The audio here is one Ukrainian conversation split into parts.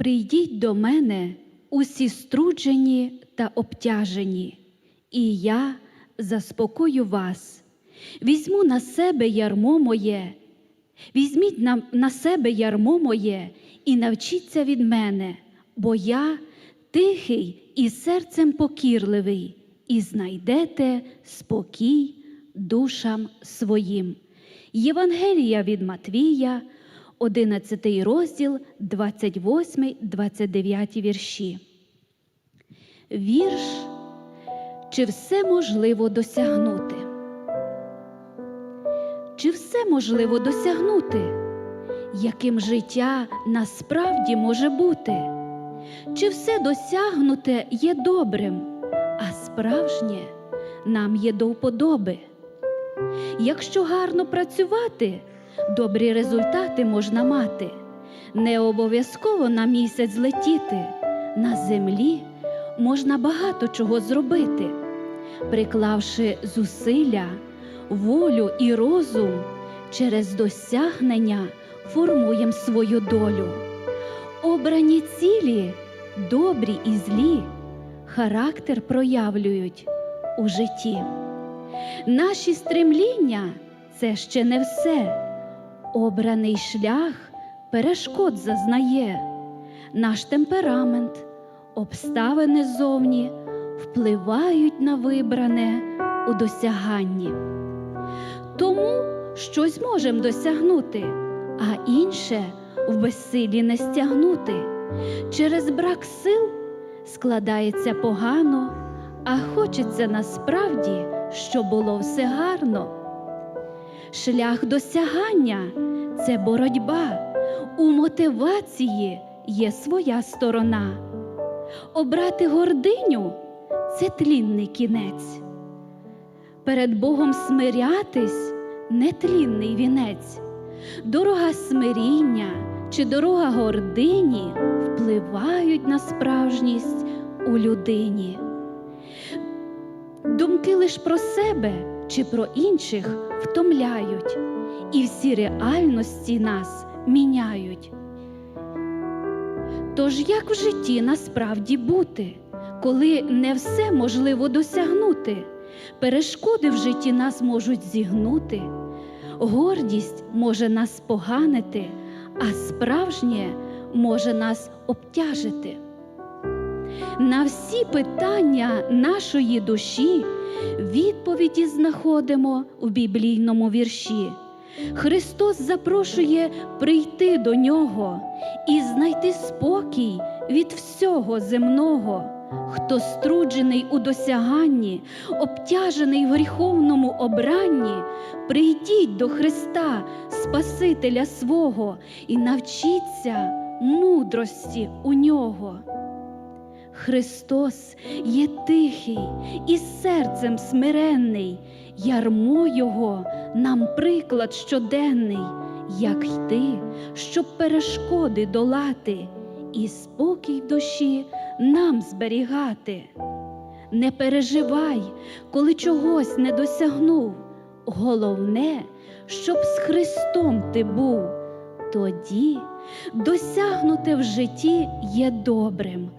Прийдіть до мене усі струджені та обтяжені, і я заспокою вас. Візьму на себе ярмо моє, візьміть на, на себе ярмо моє і навчіться від мене, бо я тихий і серцем покірливий, і знайдете спокій душам своїм. Євангелія від Матвія, 11 розділ, 28, 29 вірші. Вірш чи все можливо досягнути? Чи все можливо досягнути? Яким життя насправді може бути? Чи все досягнуте є добрим, а справжнє нам є до вподоби? Якщо гарно працювати, добрі результати можна мати. Не обов'язково на місяць летіти. На землі можна багато чого зробити, приклавши зусилля, волю і розум, через досягнення формуємо свою долю. Обрані цілі, добрі і злі, характер проявлюють у житті. Наші стремління це ще не все. Обраний шлях перешкод зазнає. Наш темперамент, обставини зовні впливають на вибране у досяганні. Тому щось можемо досягнути, а інше в безсилі не стягнути. Через брак сил складається погано, а хочеться насправді, щоб було все гарно. Шлях досягання це боротьба, у мотивації є своя сторона. Обрати гординю це тлінний кінець. Перед Богом смирятись нетлінний вінець. Дорога смиріння чи дорога гордині впливають на справжність у людині. Думки лиш про себе чи про інших втомляють, і всі реальності нас міняють. Тож як в житті насправді бути, коли не все можливо досягнути? Перешкоди в житті нас можуть зігнути, гордість може нас поганити, а справжнє може нас обтяжити. На всі питання нашої душі відповіді знаходимо у біблійному вірші. Христос запрошує прийти до нього і знайти спокій від всього земного. Хто струджений у досяганні, обтяжений в гріховному обранні, прийдіть до Христа, Спасителя свого, і навчіться мудрості у нього. Христос є тихий і серцем смиренний, ярмо Його нам приклад щоденний, як йти, щоб перешкоди долати, і спокій душі нам зберігати. Не переживай, коли чогось не досягнув. Головне, щоб з Христом ти був. Тоді досягнуте в житті є добрим,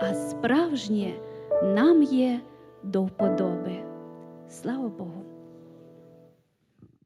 а справжнє нам є до вподоби. Слава Богу!